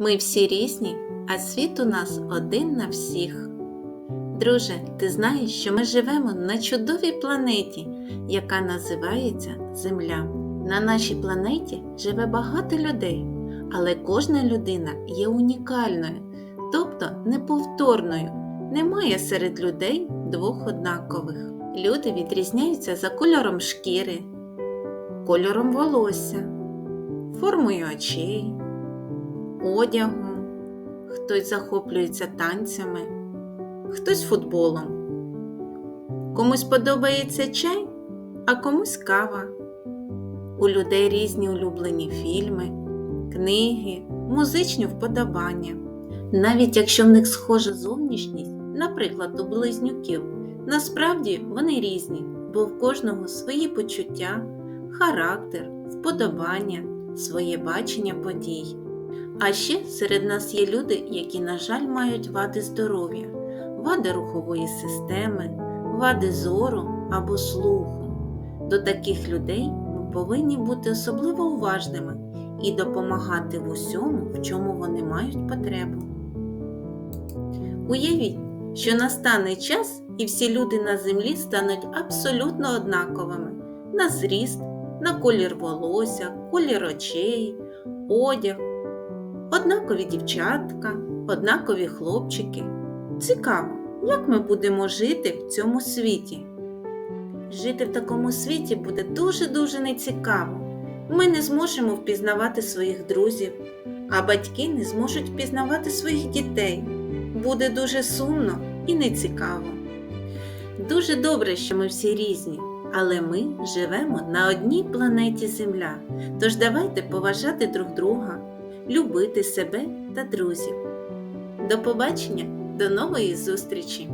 Ми всі різні, а світ у нас один на всіх. Друже, ти знаєш, що ми живемо на чудовій планеті, яка називається Земля. На нашій планеті живе багато людей, але кожна людина є унікальною, тобто неповторною. Немає серед людей двох однакових. Люди відрізняються за кольором шкіри, кольором волосся, формою очей, одягом, хтось захоплюється танцями, хтось футболом. Комусь подобається чай, а комусь кава. У людей різні улюблені фільми, книги, музичні вподобання. Навіть якщо в них схожа зовнішність, наприклад, у близнюків, насправді вони різні, бо в кожного свої почуття, характер, вподобання, своє бачення подій. А ще серед нас є люди, які, на жаль, мають вади здоров'я, вади рухової системи, вади зору або слуху. До таких людей ми повинні бути особливо уважними і допомагати в усьому, в чому вони мають потребу. Уявіть, що настане час і всі люди на землі стануть абсолютно однаковими на зріст, на колір волосся, колір очей, одяг, однакові дівчатка, однакові хлопчики. Цікаво, як ми будемо жити в цьому світі. Жити в такому світі буде дуже-дуже нецікаво. Ми не зможемо впізнавати своїх друзів, а батьки не зможуть впізнавати своїх дітей. Буде дуже сумно і нецікаво. Дуже добре, що ми всі різні, але ми живемо на одній планеті Земля. Тож давайте поважати друг друга, любити себе та друзів. До побачення, до нової зустрічі!